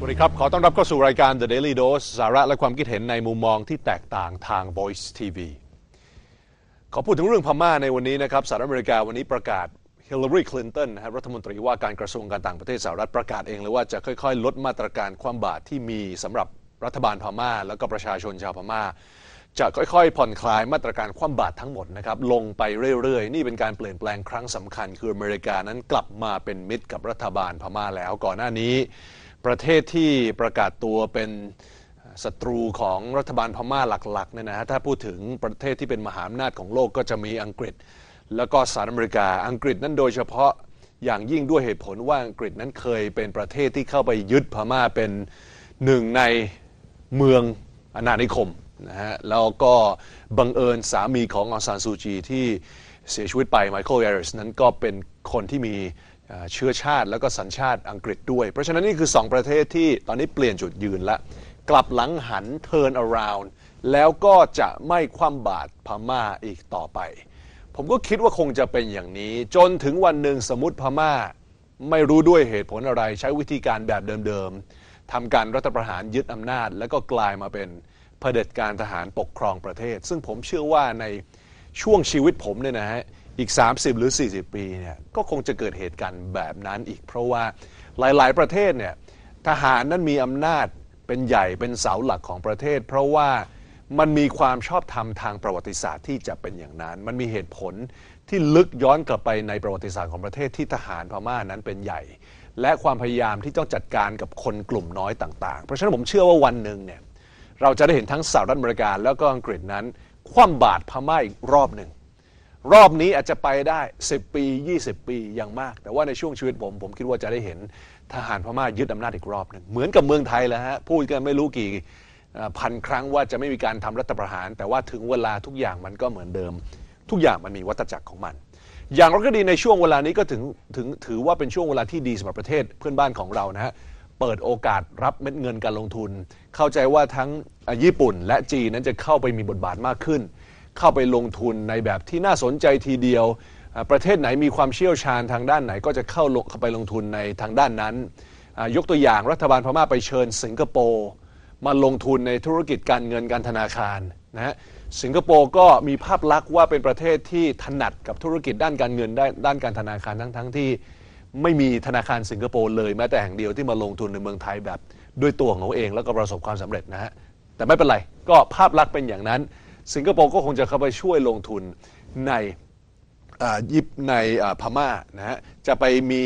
สวัสดีครับ ขอต้อนรับเข้าสู่รายการ The Daily Dose สาระและความคิดเห็นในมุมมองที่แตกต่างทาง Voice TV ขอพูดถึงเรื่องพม่าในวันนี้นะครับสหรัฐอเมริกาวันนี้ประกาศฮิลลารีคลินตันรัฐมนตรีว่าการกระทรวงการต่างประเทศสหรัฐประกาศเองเลยว่าจะค่อย ๆ ลดมาตรการความบาตรที่มีสำหรับรัฐบาลพม่า แล้วก็ประชาชนชาวพม่า จะค่อยๆ ผ่อนคลายมาตรการความบาตรทั้งหมดนะครับลงไปเรื่อยๆ นี่เป็นการเปลี่ยนแปลงครั้งสำคัญ คืออเมริกานั้นกลับมาเป็นมิตรกับรัฐบาลพม่าแล้วก่อนหน้านี้ ประเทศที่ประกาศตัวเป็นศัตรูของรัฐบาลพม่าหลักๆเนี่ยนะฮะถ้าพูดถึงประเทศที่เป็นมหาอำนาจของโลกก็จะมีอังกฤษ แล้วก็สหรัฐอเมริกาอังกฤษนั้นโดยเฉพาะอย่างยิ่งด้วยเหตุผลว่าอังกฤษนั้นเคยเป็นประเทศที่เข้าไปยึดพม่าเป็นหนึ่งในเมืองอาณานิคมนะฮะแล้วก็บังเอิญสามีขององซานซูจีที่เสียชีวิตไปไมเคิลแอริสนั้นก็เป็นคนที่มี เชื้อชาติแล้วก็สัญชาติอังกฤษด้วย เพราะฉะนั้นนี่คือ 2 ประเทศที่ตอนนี้เปลี่ยนจุดยืนละ กลับหลังหัน turn around แล้วก็จะไม่คว่ำบาตรพม่าอีกต่อไป ผมก็คิดว่าคงจะเป็นอย่างนี้ จนถึงวันหนึ่งสมมติพม่า ไม่รู้ด้วยเหตุผลอะไร ใช้วิธีการแบบเดิมๆทำการรัฐประหารยึดอำนาจ แล้วก็กลายมาเป็นเผด็จการทหารปกครองประเทศ ซึ่งผมเชื่อว่าในช่วงชีวิตผมเนี่ยนะฮะ อีก 30 หรือ 40 ปีเนี่ยก็คงจะเกิดเหตุการณ์แบบนั้นอีก เพราะว่าหลาย ๆ ประเทศเนี่ยทหารนั้นมีอำนาจเป็นใหญ่เป็นเสาหลักของประเทศ เพราะว่ามันมีความชอบธรรมทางประวัติศาสตร์ที่จะเป็นอย่างนั้น มันมีเหตุผลที่ลึกย้อนกลับไปในประวัติศาสตร์ของประเทศที่ทหารพม่านั้นเป็นใหญ่ และความพยายามที่ต้องจัดการกับคนกลุ่มน้อยต่างๆ เพราะฉะนั้นผมเชื่อว่าวันหนึ่งเนี่ยเราจะได้เห็นทั้งสหรัฐอเมริกาแล้วก็อังกฤษนั้น คว่ำบาตรพม่าอีกรอบหนึ่ง รอบนี้อาจจะไปได้ 10 ปี 20 ปีอย่างมาก แต่ว่าในช่วงชีวิตผม ผมคิดว่าจะได้เห็นทหารพม่ายึดอำนาจอีกรอบหนึ่งเหมือนกับเมืองไทยแล้วฮะพูดกันไม่รู้กี่พันครั้งว่าจะไม่มีการทำรัฐประหาร แต่ว่าถึงเวลาทุกอย่างมันก็เหมือนเดิม ทุกอย่างมันมีวัฏจักรของมัน อย่างไรก็ดีในช่วงเวลานี้ก็ถึงถึงถือว่าเป็นช่วงเวลาที่ดีสำหรับประเทศเพื่อนบ้านของเรานะฮะเปิดโอกาสรับเม็ดเงินการลงทุน เข้าใจว่าทั้งญี่ปุ่นและจีนนั้นจะเข้าไปมีบทบาทมากขึ้น เข้าไปลงทุนในแบบที่น่าสนใจทีเดียว ประเทศไหนมีความเชี่ยวชาญทางด้านไหนก็จะเข้าลงเข้าไปลงทุนในทางด้านนั้น ยกตัวอย่างรัฐบาลพม่าไปเชิญสิงคโปร์มาลงทุนในธุรกิจการเงินการธนาคารนะฮะสิงคโปร์ก็มีภาพลักษณ์ว่าเป็นประเทศที่ถนัดกับธุรกิจด้านการเงินด้ด้านการธนาคารทั้งทั้งที่ไม่มีธนาคารสิงคโปร์เลยแม้แต่แห่งเดียวที่มาลงทุนในเมืองไทยแบบ ด้วยตัวของเขาเองแล้วก็ประสบความสำเร็จนะฮะแต่ไม่เป็นไร ก็ภาพลักษณ์เป็นอย่างนั้น สิงคโปร์ก็คงจะเข้าไปช่วยลงทุนในยิบในพม่านะฮะจะไปมี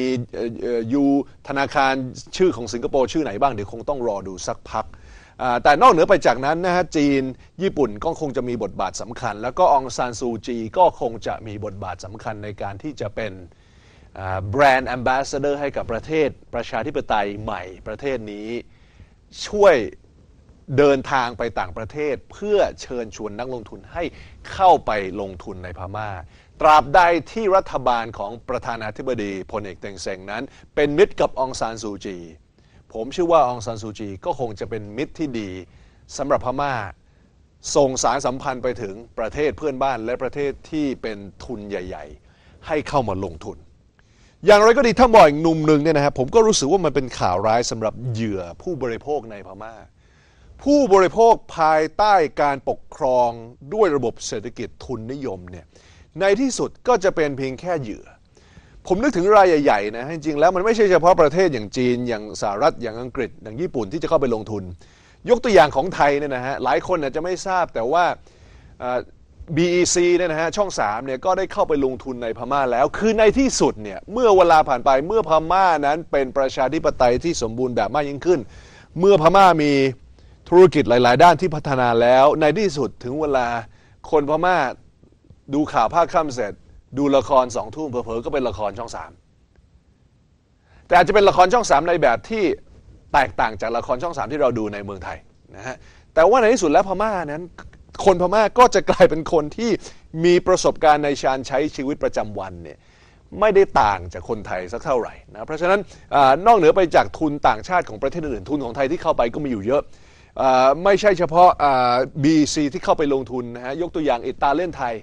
ยูธนาคารชื่อของสิงคโปร์ชื่อไหนบ้างเดี๋ยวคงต้องรอดูสักพัก แต่นอกเหนือไปจากนั้นนะฮะจีนญี่ปุ่นก็คงจะมีบทบาทสำคัญ แล้วก็องซานซูจีก็คงจะมีบทบาทสำคัญในการที่จะเป็นแบรนด์แอมบาสเดอร์ให้กับประเทศประชาธิปไตยใหม่ประเทศนี้ช่วย เดินทางไปต่างประเทศเพื่อเชิญชวนนักลงทุนให้เข้าไปลงทุนในพม่า ตราบใดที่รัฐบาลของประธานาธิบดีพลเอกเตงเซงนั้น เป็นมิตรกับองซานซูจี ผมเชื่อว่าองซานซูจีก็คงจะเป็นมิตรที่ดีสำหรับพม่า ส่งสารสัมพันธ์ไปถึงประเทศเพื่อนบ้านและประเทศที่เป็นทุนใหญ่ ๆ ให้เข้ามาลงทุนอย่างไรก็ดีถ้ามองอีกมุมหนึ่งเนี่ยนะครับผมก็รู้สึกว่ามันเป็นข่าวร้ายสำหรับเหยื่อผู้บริโภคในพม่า ผู้บริโภคภายใต้การปกครองด้วยระบบเศรษฐกิจทุนนิยมเนี่ยในที่สุดก็จะเป็นเพียงแค่เหยื่อ ผมนึกถึงรายใหญ่ๆนะจริงๆแล้วมันไม่ใช่เฉพาะประเทศอย่างจีนอย่างสหรัฐอย่างอังกฤษอย่างญี่ปุ่นที่จะเข้าไปลงทุน ยกตัวอย่างของไทยเนี่ยนะฮะหลายคนอาจจะไม่ทราบแต่ว่า BEC เนี่ยนะฮะช่อง3เนี่ยก็ได้เข้าไปลงทุนในพม่าแล้ว คือในที่สุดเนี่ยเมื่อเวลาผ่านไปเมื่อพม่านั้นเป็นประชาธิปไตยที่สมบูรณ์แบบมากยิ่งขึ้น เมื่อพม่ามี ธุรกิจหลาย ๆ ด้านที่พัฒนาแล้ว ในที่สุดถึงเวลาคนพม่าดูข่าวภาคค่ำเสร็จ ดูละครสองทุ่มเผลอๆก็เป็นละครช่องสามแต่อาจจะเป็นละครช่องสามในแบบที่แตกต่างจากละครช่องสามที่เราดูในเมืองไทยนะฮะแต่ว่าในที่สุดแล้วพม่านั้น คนพม่าก็จะกลายเป็นคนที่มีประสบการณ์ในการใช้ชีวิตประจำวันเนี่ยไม่ได้ต่างจากคนไทยสักเท่าไหร่นะเพราะฉะนั้นอนอกเหนือไปจากทุนต่างชาติของประเทศอื่นทุนของไทยที่เข้าไปก็มีอยู่เยอะ ไม่ใช่เฉพาะ BC ที่เข้าไปลงทุนนะฮะยกตัวอย่างอิตาเลียนไทย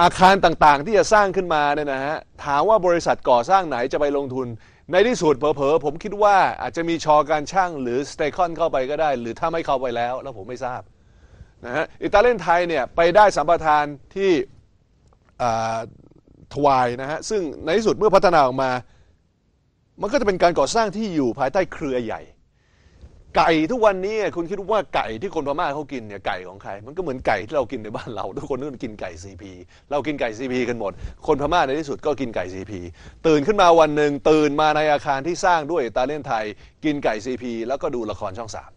อาคารต่างๆที่จะสร้างขึ้นมาเนี่ยนะฮะถามว่าบริษัทก่อสร้างไหนจะไปลงทุน ในที่สุดเผลอๆผมคิดว่าอาจจะมีชอการช่างหรือสเตคอนเข้าไปก็ได้ หรือถ้าไม่เข้าไปแล้ว แล้วผมไม่ทราบนะฮะอิตาเลียนไทยเนี่ยไปได้สัมปทานที่ทวายนะฮะซึ่งในที่สุดเมื่อพัฒนาออกมา มันก็จะเป็นการก่อสร้างที่อยู่ภายใต้เครือใหญ่ ไก่ทุกวันนี้คุณคิดว่าไก่ที่คนพม่าเขากินเนี่ยไก่ของใคร มันก็เหมือนไก่ที่เรากินในบ้านเรา ทุกคนก็กินไก่ซีพีเรากินไก่ซีพีกันหมด คนพม่าในที่สุดก็กินไก่ซีพีตื่นขึ้นมาวันหนึ่งตื่นมาในอาคารที่สร้างด้วยตาเลียนไทย กินไก่ซีพีแล้วก็ดูละครช่องสาม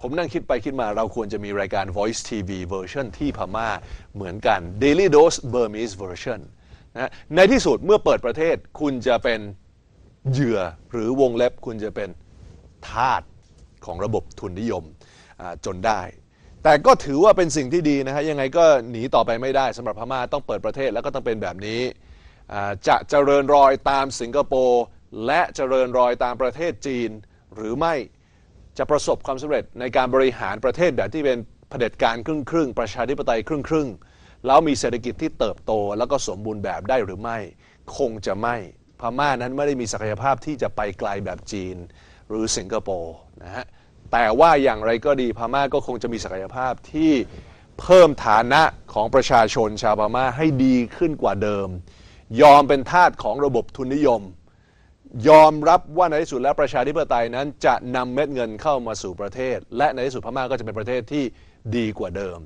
ผมนั่งคิดไปคิดมาเราควรจะมีรายการ Voice TV version ที่พม่าเหมือนกัน Daily Dose Burmese version นะในที่สุดเมื่อเปิดประเทศคุณจะเป็นเหยื่อหรือวงเล็บคุณจะเป็นทาส ของระบบทุนนิยมจนได้ แต่ก็ถือว่าเป็นสิ่งที่ดีนะฮะยังไงก็หนีต่อไปไม่ได้สำหรับพม่าต้องเปิดประเทศแล้วก็ต้องเป็นแบบนี้จะเจริญรอยตามสิงคโปร์และเจริญรอยตามประเทศจีน หรือไม่จะประสบความสำเร็จในการบริหารประเทศแบบที่เป็นเผด็จการครึ่งครึ่งประชาธิปไตยครึ่งครึ่งแล้วมีเศรษฐกิจที่เติบโต แล้วก็สมบูรณ์แบบได้หรือไม่ คงจะไม่ พม่านั้นไม่ได้มีศักยภาพที่จะไปไกลแบบจีน หรือสิงคโปร์นะฮะแต่ว่าอย่างไรก็ดีพม่าก็คงจะมีศักยภาพที่เพิ่มฐานะของประชาชนชาวพม่าให้ดีขึ้นกว่าเดิม ยอมเป็นทาสของระบบทุนนิยม ยอมรับว่าในที่สุดแล้วประชาธิปไตยนั้นจะนำเม็ดเงินเข้ามาสู่ประเทศ และในที่สุดพม่าก็จะเป็นประเทศที่ดีกว่าเดิม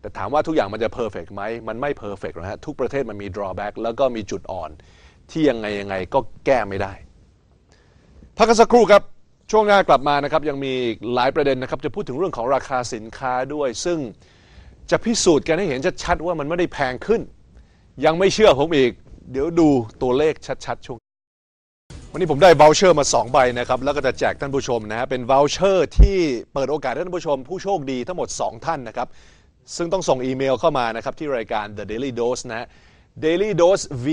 แต่ถามว่าทุกอย่างมันจะเพอร์เฟกไหมมันไม่เพอร์เฟกนะฮะทุกประเทศมันมี drawback แล้วก็มีจุดอ่อน ที่ยังไงยังไงก็แก้ไม่ได้พักกันสักครู่ครับ ช่วงหน้ากลับมานะครับยังมีหลายประเด็นนะครับจะพูดถึงเรื่องของราคาสินค้าด้วย ซึ่งจะพิสูจน์กันให้เห็นชัดๆว่ามันไม่ได้แพงขึ้น ยังไม่เชื่อผมอีก เดี๋ยวดูตัวเลขชัดๆช่วงวันนี้ผมได้ v o ลเชอร์มา 2 ใบนะครับ แล้วก็จะแจกท่านผู้ชมนะฮะเป็น v o ลเชอร์ที่เปิดโอกาสให้ท่านผู้ชม ผู้โชคดีทั้งหมด 2 ท่านนะครับ ซึ่งต้องส่งอีเมลเข้ามานะครับ ที่รายการ The Daily Dose นะ Daily Dose v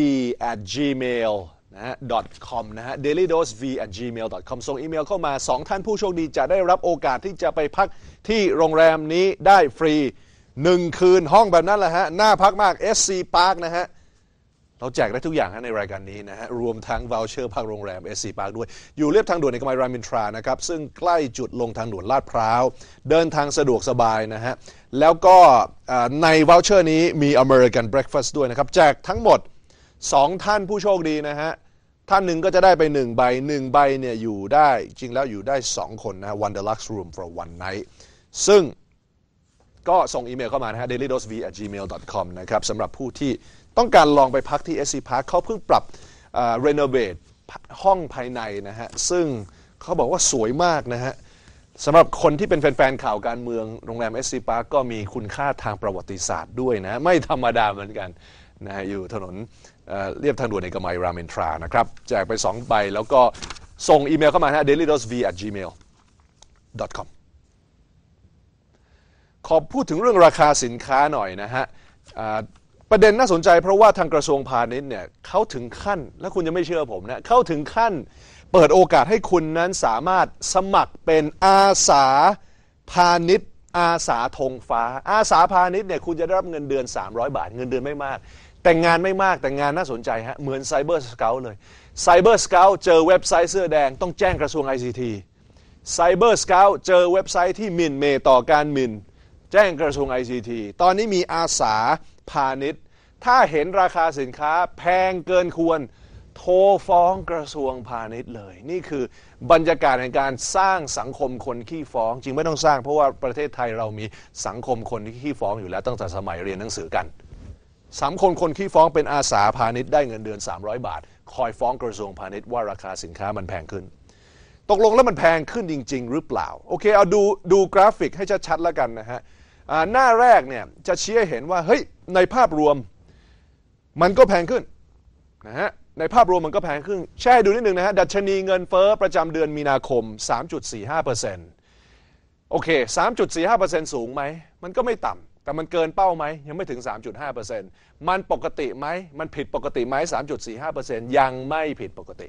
at gmail นะฮะ .com นะฮะ dailydosv@gmail.com ส่งอีเมลเข้ามา 2 ท่านผู้โชคดีจะได้รับโอกาสที่จะไปพักที่โรงแรมนี้ได้ฟรี 1 คืนห้องแบบนั้นแหละฮะ น่าพักมาก SC Park นะฮะ เราแจกได้ทุกอย่างในรายการนี้นะฮะ รวมทั้งว o ลเชอร์พักโรงแรม SC Park ด้วย อยู่เรียบทางด่วนในกมัยรามินทรานะครับ ซึ่งใกล้จุดลงทางด่วนลาดพร้าว เดินทางสะดวกสบายนะฮะ แล้วก็ใน w ลเชอร์นี้มี American Breakfast ด้วยนะครับ แจกทั้งหมด 2ท่านผู้โชคดีนะฮะ ท่านหนึ่งก็จะได้ไป 1 ใบ 1 ใบเนี่ยอยู่ได้จริงแล้วอยู่ได้ 2 คนนะ one deluxe room for one night ซึ่งก็ส่งอีเมลเข้ามานะฮะ dailydosv@gmail.com นะครับสำหรับผู้ที่ต้องการลองไปพักที่ SC Park เขาเพิ่งปรับรีโนเวทห้องภายในนะฮะ ซึ่งเขาบอกว่าสวยมากนะฮะสำหรับคนที่เป็นแฟนๆข่าวการเมืองโรงแรม SC Park ก็มีคุณค่าทางประวัติศาสตร์ด้วยนะ ไม่ธรรมดาเหมือนกันนะฮะอยู่ถนน เรียบทางด่วนในกมัยรามินทรานะครับแจกไป 2 ใบ แล้วก็ส่งอีเมลเข้ามาฮะ dailydosv at gmail com ขอพูดถึงเรื่องราคาสินค้าหน่อยนะฮะประเด็นน่าสนใจเพราะว่าทางกระทรวงพาณิชย์เนี่ยเขาถึงขั้น และคุณจะไม่เชื่อผมนะเขาถึงขั้นเปิดโอกาสให้คุณนั้นสามารถสมัครเป็นอาสาพาณิชย์อาสาธงฟ้า อาสาพาณิชย์เนี่ยคุณจะได้รับเงินเดือน 300 บาท เงินเดือนไม่มาก แต่งานไม่มากแต่งานน่าสนใจฮะเหมือนไซเบอร์สเกลเลยไซเบอร์สเกลเจอเว็บไซต์เสื้อแดงต้องแจ้งกระทรวง ICT ไซเบอร์สเกลเจอเว็บไซต์ที่มินเมต่อการมินแจ้งกระทรวง ICT ตอนนี้มีอาสาพาณิชย์ ถ้าเห็นราคาสินค้าแพงเกินควร โทรฟ้องกระทรวงพาณิชย์เลย นี่คือบรรยากาศในการสร้างสังคมคนขี้ฟ้อง จริงไม่ต้องสร้างเพราะว่าประเทศไทยเรามีสังคมคนที่ขี้ฟ้องอยู่แล้วตั้งแต่สมัยเรียนหนังสือกัน สังคมคนขี้ฟ้องเป็นอาสาพาณิชย์ได้เงินเดือน 300 บาท คอยฟ้องกระทรวงพาณิชย์ว่าราคาสินค้ามันแพงขึ้น ตกลงแล้วมันแพงขึ้นจริง ๆ หรือเปล่า โอเค เอาดูดูกราฟิกให้ชัดๆแล้วกันนะฮะหน้าแรกเนี่ยจะชี้ให้เห็นว่าเฮ้ยในภาพรวมมันก็แพงขึ้นนะฮะในภาพรวมมันก็แพงขึ้น แช่ดูนิดหนึ่งนะฮะดัชนีเงินเฟ้อประจำเดือนมีนาคม 3.45%โอเค 3.45%สูงไหม มันก็ไม่ต่ำ แต่มันเกินเป้าไหมยังไม่ถึง 3.5%มันปกติไหมมันผิดปกติไหม3.45%ยังไม่ผิดปกติ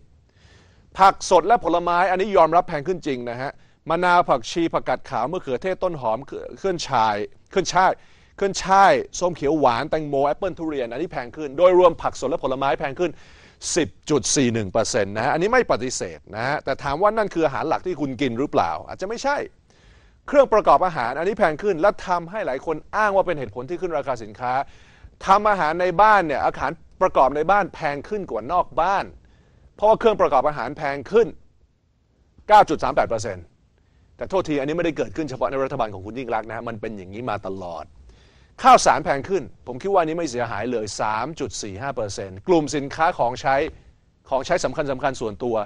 ผักสดและผลไม้อันนี้ยอมรับแพงขึ้นจริงนะฮะมะนาวผักชีผักกาดขาวมะเขือเทศต้นหอมเคลื่อนชายเคลื่อนช่ายเคลื่อนช่ายส้มเขียวหวานแตงโมแอปเปิลทุเรียนอันนี้แพงขึ้น โดยรวมผักสดและผลไม้แพงขึ้น 10.41%นะฮะอันนี้ไม่ปฏิเสธนะฮะแต่ถามว่านั่นคืออาหารหลักที่คุณกินหรือเปล่า อาจจะไม่ใช่ เครื่องประกอบอาหารอันนี้แพงขึ้น และทำให้หลายคนอ้างว่าเป็นเหตุผลที่ขึ้นราคาสินค้าทำอาหารในบ้านเนี่ยอาหารประกอบในบ้านแพงขึ้นกว่านอกบ้าน เพราะว่าเครื่องประกอบอาหารแพงขึ้น 9.38%แต่โทษทีอันนี้ไม่ได้เกิดขึ้นเฉพาะในรัฐบาลของคุณยิ่งรักษณ์นะฮะมันเป็นอย่างนี้มาตลอด ข้าวสารแพงขึ้น ผมคิดว่านี้ไม่เสียหายเลย 3.45%กลุ่มสินค้าของใช้ของใช้สำคัญสำคัญส่วนตัว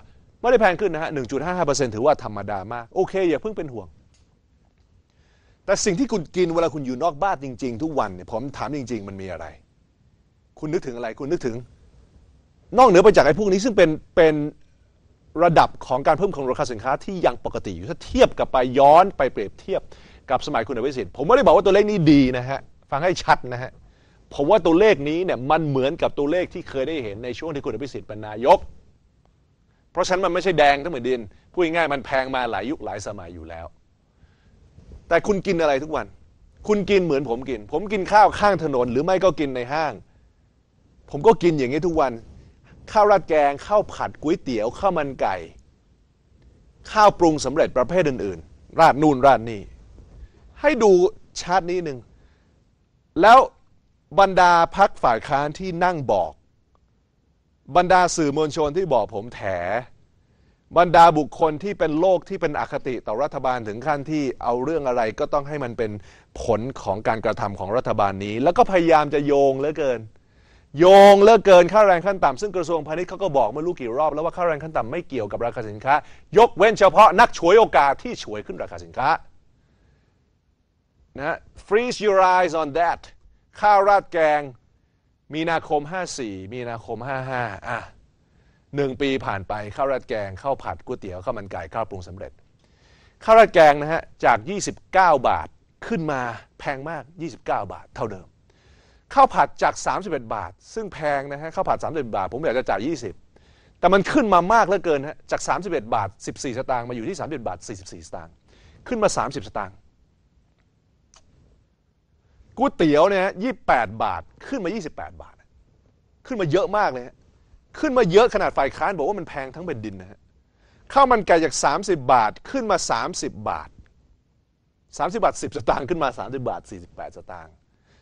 ไม่ได้แพงขึ้นนะฮะ 1.55%ถือว่าธรรมดามาก โอเค อย่าเพิ่งเป็นห่วง แต่สิ่งที่คุณกินเวลาคุณอยู่นอกบ้านจริง ๆ ทุกวันเนี่ยผมถามจริง ๆ มันมีอะไร คุณนึกถึงอะไร คุณนึกถึง นอกเหนือไปจากไอ้พวกนี้ซึ่งเป็นเป็นระดับของการเพิ่มของราคาสินค้าที่ยังปกติอยู่ถ้าเทียบกับไปย้อนไปเปรียบเทียบกับสมัยคุณอภิสิทธิ์ผมไม่ได้บอกว่าตัวเลขนี้ดีนะฮะฟังให้ชัดนะฮะผมว่าตัวเลขนี้เนี่ยมันเหมือนกับตัวเลขที่เคยได้เห็นในช่วงที่คุณอภิสิทธิ์เป็นนายก เพราะฉะนั้นมันไม่ใช่แดงทั้งเหมือนดินพูดง่ายๆมันแพงมาหลายยุคหลายสมัยอยู่แล้ว แต่คุณกินอะไรทุกวัน คุณกินเหมือนผมกิน ผมกินข้าวข้างถนน หรือไม่ก็กินในห้าง ผมก็กินอย่างนี้ทุกวัน ข้าวราดแกงข้าวผัดก๋วยเตี๋ยวข้าวมันไก่ ข้าวปรุงสำเร็จประเภทอื่น ๆ ราดนู่นราดนี่ให้ดูชาร์ตนี้หนึ่งแล้วบรรดาพักฝ่ายค้านที่นั่งบอก บรรดาสื่อมวลชนที่บอกผมแถ บรรดาบุคคลที่เป็นโลกที่เป็นอคติต่อรัฐบาลถึงขั้นที่เอาเรื่องอะไรก็ต้องให้มันเป็นผลของการกระทำของรัฐบาลนี้ แล้วก็พยายามจะโยงเหลือเกิน โยงเลือเกินค่าแรงขั้นต่ำซึ่งกระทรวงพาณิชย์เขาก็บอกไม่รู้กี่รอบ แล้วว่าค่าแรงขั้นต่ำไม่เกี่ยวกับราคาสินค้า ยกเว้นเฉพาะนักฉวยโอกาสที่ฉวยขึ้นราคาสินค้านะ freeze your eyes on that ข้าวราดแกง มีนาคม 54 มีนาคม 55อะ หนึ่งปีผ่านไปข้าวราดแกงข้าวผัดก๋วยเตี๋ยวข้าวมันไก่ข้าวปรุงสำเร็จข้าวราดแกงนะฮะจาก 29 บาทขึ้นมาแพงมาก 29 บาทเท่าเดิมข้าวผัดจาก 31 บาท ซึ่งแพงนะฮะข้าวผัด 31 บาท ผมอยากจะจ่าย 20 แต่มันขึ้นมามากเหลือเกินฮะจาก 31 บาท 14 สตางค์มาอยู่ที่ 31 บาท 44 สตางค์ขึ้นมา 30 สตางค์ก๋วยเตี๋ยวเนี่ยยี่แปดบาทขึ้นมา 28 บาท ขึ้นมาเยอะมากเลย ขึ้นมาเยอะขนาดฝ่ายค้านบอกว่ามันแพงทั้งเป็นดินนะฮะข้าวมันไก่จาก 30 บาทขึ้นมา 30 บาท 30 บาท 10 สตางค์ขึ้นมา 30 บาท 48 สตางค์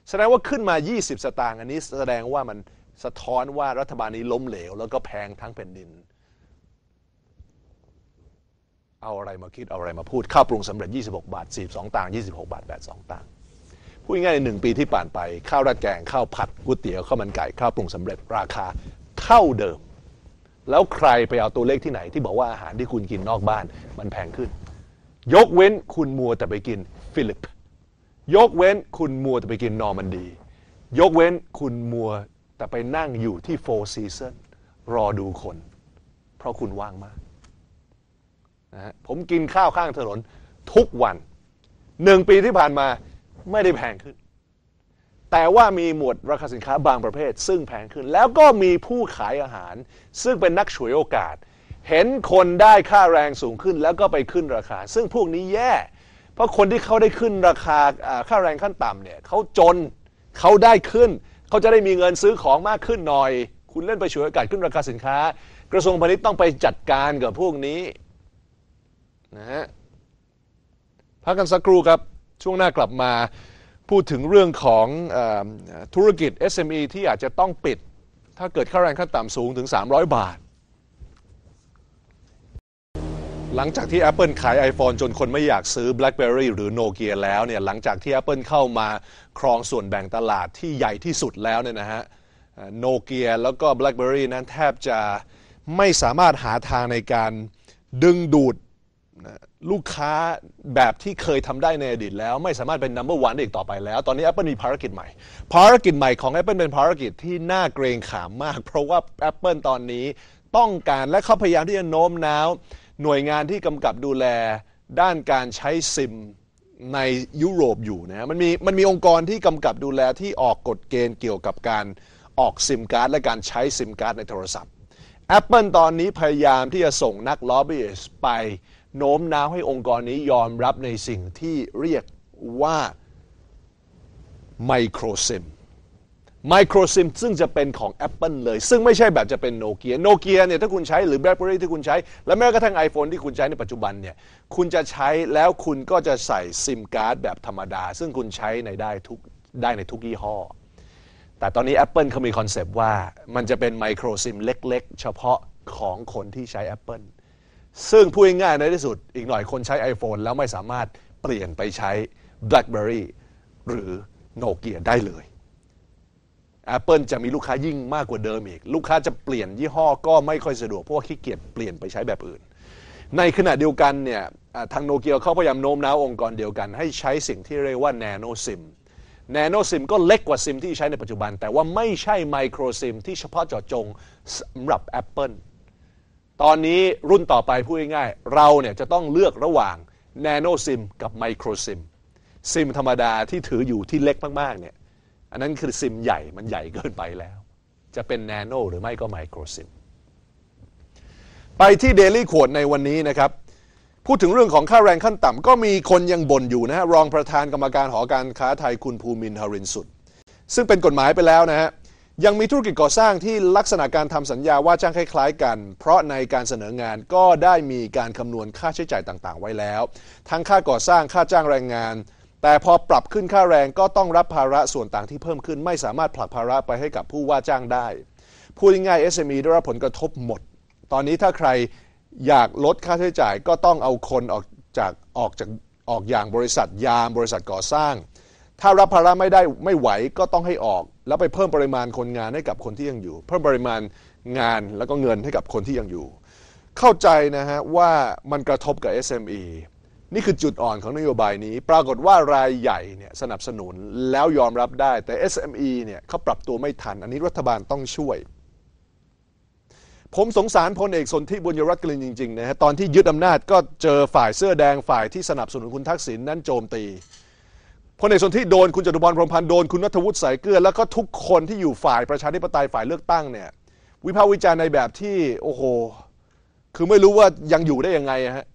แสดงว่าขึ้นมา 20 สตางค์อันนี้แสดงว่ามันสะท้อนว่ารัฐบาลนี้ล้มเหลว แล้วก็แพงทั้งแผ่นดิน เอาอะไรมาคิดเอาอะไรมาพูดข้าวปรุงสำเร็จ 26 บาท 42 ตังค์26 บาท 82 ตังค์พูดง่ายๆในหนึ่งปีที่ผ่านไป ข้าวราดแกงข้าวผัดก๋วยเตี๋ยวข้าวมันไก่ข้าวปรุงสำเร็จราคา เท่าเดิม แล้วใครไปเอาตัวเลขที่ไหนที่บอกว่าอาหารที่คุณกินนอกบ้านมันแพงขึ้น ยกเว้นคุณมัวแต่ไปกินฟิลิป ยกเว้นคุณมัวแต่ไปกินนอร์มันดี ยกเว้นคุณมัวแต่ไปนั่งอยู่ที่โฟร์ซีซันรอดูคน เพราะคุณว่างมากนะฮะผมกินข้าวข้างถนนทุกวันหนึ่งปีที่ผ่านมาไม่ได้แพงขึ้น แต่ว่ามีหมวดราคาสินค้าบางประเภท ซึ่งแพงขึ้น แล้วก็มีผู้ขายอาหาร ซึ่งเป็นนักฉวยโอกาส เห็นคนได้ค่าแรงสูงขึ้นแล้วก็ไปขึ้นราคา ซึ่งพวกนี้แย่ เพราะคนที่เขาได้ขึ้นราคาค่าแรงขั้นต่ำเนี่ยเขาจนเขาได้ขึ้น เขาจะได้มีเงินซื้อของมากขึ้นหน่อย คุณเล่นไปฉวยโอกาสขึ้นราคาสินค้า กระทรวงพาณิชย์ต้องไปจัดการกับพวกนี้นะฮะพักกันสักครู่ครับช่วงหน้ากลับมา พูดถึงเรื่องของอธุรกิจ SME ที่อาจจะต้องปิด ถ้าเกิดค่าแรงขั้นต่ำสูงถึง 300 บาท หลังจากที่ Apple ขาย iPhone จนคนไม่อยากซื้อ BlackBerry หรือ Nokia แล้วเนี่ยหลังจากที่ Apple เข้ามาครองส่วนแบ่งตลาดที่ใหญ่ที่สุดแล้วเนี่ยนะฮะโนเกียแล้วก็ BlackBerry นั้นแทบจะไม่สามารถหาทางในการดึงดูด ลูกค้าแบบที่เคยทำได้ในอดีตแล้ว ไม่สามารถเป็น number one ได้อีกต่อไปแล้ว ตอนนี้ Apple มีภารกิจใหม่ ภารกิจใหม่ของ Apple เป็นภารกิจที่น่าเกรงขามมาก เพราะว่า Apple ตอนนี้ต้องการและเขาพยายามที่จะโน้มน้าว หน่วยงานที่กำกับดูแลด้านการใช้ซิมในยุโรปอยู่นะมันมีมันมีองค์กรที่กำกับดูแลที่ออกกฎเกณฑ์เกี่ยวกับการออกซิมการ์ดและการใช้ซิมการ์ดในโทรศัพท์ Apple ตอนนี้พยายามที่จะส่งนักลอบบี้ไป โน้มน้าวให้องค์กรนี้ยอมรับในสิ่งที่เรียกว่าไมโครซิมไมโครซิมซึ่งจะเป็นของ Apple เลย ซึ่งไม่ใช่แบบจะเป็นโนเกียโนเกียเนี่ยถ้าคุณใช้หรือ BlackBerry ที่คุณใช้ และแม้กระทั่ง iPhone ที่คุณใช้ในปัจจุบันเนี่ยคุณจะใช้แล้วคุณก็จะใส่ซิมการ์ดแบบธรรมดา ซึ่งคุณใช้ในได้ทุกได้ในทุกยี่ห้อ แต่ตอนนี้ Apple เขามีคอนเซปต์ว่ามันจะเป็นไมโครซิมเล็ก ๆ เฉพาะของคนที่ใช้ Apple ซึ่งพูดง่ายๆในที่สุด อีกหน่อยคนใช้ iPhone แล้วไม่สามารถเปลี่ยนไปใช้ BlackBerry หรือโนเกียได้เลย Apple จะมีลูกค้ายิ่งมากกว่าเดิมอีก ลูกค้าจะเปลี่ยนยี่ห้อก็ไม่ค่อยสะดวกเพราะว่าขี้เกียจเปลี่ยนไปใช้แบบอื่น ในขณะเดียวกันเนี่ยทางโนเกียเขาพยายามโน้มน้าวองค์กรเดียวกัน ให้ใช้สิ่งที่เรียกว่า Nano SIM Nano SIM ก็เล็กกว่าซิมที่ใช้ในปัจจุบัน แต่ว่าไม่ใช่ไมโครซิมที่เฉพาะเจาะจงสำหรับ Apple ตอนนี้รุ่นต่อไปพูดง่ายๆเราเนี่ยจะต้องเลือกระหว่าง Nano SIM กับไมโครซิมซิมธรรมดาที่ถืออยู่ที่เล็กมากๆเนี่ยอันนั้นคือซิมใหญ่มันใหญ่เกินไปแล้ว จะเป็น Nano หรือไม่ก็ไมโครซิมไปที่ Daily Quote ในวันนี้นะครับ พูดถึงเรื่องของค่าแรงขั้นต่ำก็มีคนยังบ่นอยู่นะฮะรองประธานกรรมการหอการค้าไทยคุณภูมินทรินสุด ซึ่งเป็นกฎหมายไปแล้วนะฮะ ยังมีธุรกิจก่อสร้างที่ลักษณะการทำสัญญาว่าจ้างคล้ายๆกัน เพราะในการเสนองานก็ได้มีการคำนวณค่าใช้จ่ายต่างๆ ไว้แล้ว ทั้งค่าก่อสร้างค่าจ้างแรงงาน แต่พอปรับขึ้นค่าแรงก็ต้องรับภาระส่วนต่างที่เพิ่มขึ้น ไม่สามารถผลักภาระไปให้กับผู้ว่าจ้างได้พูดง่ายๆ SME ได้รับผลกระทบหมด ตอนนี้ถ้าใครอยากลดค่าใช้จ่ายก็ต้องเอาคนออกจากออกจากออกอย่างบริษัทยามบริษัทก่อสร้าง ถ้ารับภาระไม่ได้ไม่ไหวก็ต้องให้ออก แล้วไปเพิ่มปริมาณคนงานให้กับคนที่ยังอยู่ เพิ่มปริมาณงานแล้วก็เงินให้กับคนที่ยังอยู่ เข้าใจนะฮะว่ามันกระทบกับ SME นี่คือจุดอ่อนของนโยบายนี้ ปรากฏว่ารายใหญ่เนี่ยสนับสนุนแล้วยอมรับได้ แต่ SME เนี่ยเขาปรับตัวไม่ทัน อันนี้รัฐบาลต้องช่วย ผมสงสารพลเอกสนธิบุญยรัตน์กลินจริงๆนะฮะตอนที่ยึดอำนาจก็เจอฝ่ายเสื้อแดงฝ่ายที่สนับสนุนคุณทักษิณนั้นโจมตี พลเอกสนธิโดนคุณจตุพรพรหมพันธ์โดนคุณนัทวุฒิสายเกลือแล้วก็ทุกคนที่อยู่ฝ่ายประชาธิปไตยฝ่ายเลือกตั้งเนี่ย วิพากษ์วิจารณ์ในแบบที่โอ้โห คือไม่รู้ว่ายังอยู่ได้ยังไงฮะ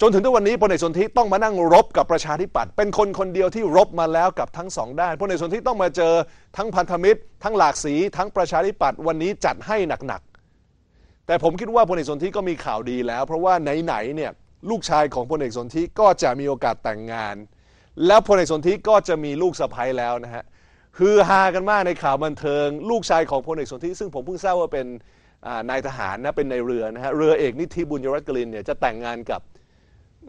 จนถึงทุกวันนี้พลเอกสนธิต้องมานั่งรบกับประชาธิปัตย์เป็นคนคนเดียวที่รบมาแล้วกับทั้งสองด้านพลเอกสนธิต้องมาเจอทั้งพันธมิตร ทั้งหลากสีทั้งประชาธิปัตย์วันนี้จัดให้หนักๆแต่ผมคิดว่าพลเอกสนธิก็มีข่าวดีแล้ว เพราะว่าไหนๆเนี่ยลูกชายของพลเอกสนธิก็จะมีโอกาสแต่งงาน แล้วพลเอกสนธิก็จะมีลูกสะใภ้แล้วนะฮะฮือฮากันมากในข่าวบันเทิง ลูกชายของพลเอกสนธิซึ่งผมเพิ่งทราบว่าเป็นนายทหารนะเป็นในเรือนะฮะเรือเอกนิธิบุญยรัตน์กลินเนี่ยจะแต่งงานกับ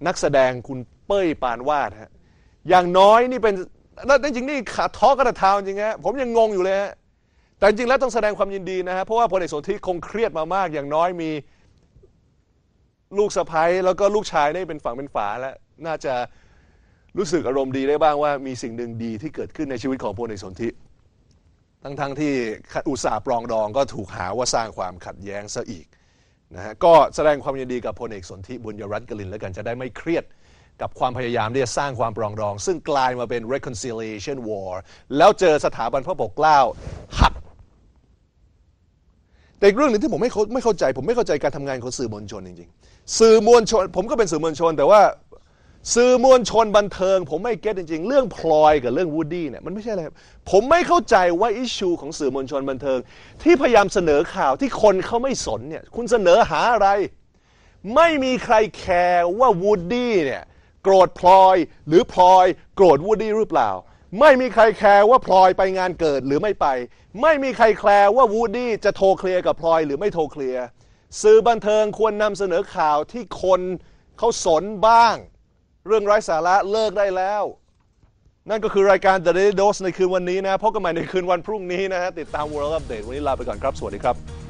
นักแสดงคุณเป้ยปานวาดฮะอย่างน้อยนี่เป็นแล้วจริงนี่ขาท้อกระทาวจริงฮะผมยังงงอยู่เลยฮะแต่จริงๆแล้วต้องแสดงความยินดีนะฮะเพราะว่าพลเอกสนธิคงเครียดมามาก อย่างน้อยมีลูกสะพ้ยแล้วก็ลูกชายได้เป็นฝั่งเป็นฝาแล้วน่าจะ รู้สึกอารมณ์ดีได้บ้างว่ามีสิ่งหนึ่งดีที่เกิดขึ้นในชีวิตของพลเอกสนธิทั้งๆทที่อุตสาห์ปรองดองก็ถูกหาว่าสร้างความขัดแย้งซะอีกนะฮะก็แสดงความยินดีกับพลเอกสนธิบุญยรัตน์กลินแล้วกันจะได้ไม่เครียดกับความพยายามที่จะสร้างความปรองดอง ซึ่งกลายมาเป็น reconciliation war แล้วเจอสถาบันพระปกเกล้าหักแต่อีกเรื่องหนึ่งที่ผมไม่เข้าไม่เข้าใจ ผมไม่เข้าใจการทำงานของสื่อมวลชนจริงๆ สื่อมวลชน ผมก็เป็นสื่อมวลชน แต่ว่า สื่อมวลชนบันเทิง ผมไม่เก็ตจริง ๆ เรื่องพลอยกับเรื่องวูดดี้เนี่ยมันไม่ใช่อะไรผมไม่เข้าใจว่าอิชูของสื่อมวลชนบันเทิง ที่พยายามเสนอข่าวที่คนเขาไม่สนเนี่ยคุณเสนอหาอะไร ไม่มีใครแคร์ว่าวูดดี้เนี่ยโกรธพลอยหรือพลอย โกรธวูดดี้หรือเปล่า ไม่มีใครแคร์ว่าพลอยไปงานเกิดหรือไม่ไป ไม่มีใครแคร์ว่าวูดดี้จะโทรเคลียร์กับพลอยหรือไม่โทรเคลียร์สื่อบันเทิงควรนำเสนอข่าวที่คนเขาสนบ้าง เรื่องไร้สาระเลิกได้แล้ว นั่นก็คือรายการ The Daily Dose ในคืนวันนี้นะพบกันใหม่ในคืนวันพรุ่งนี้นะฮะติดตาม World Update วันนี้ลาไปก่อนครับ สวัสดีครับ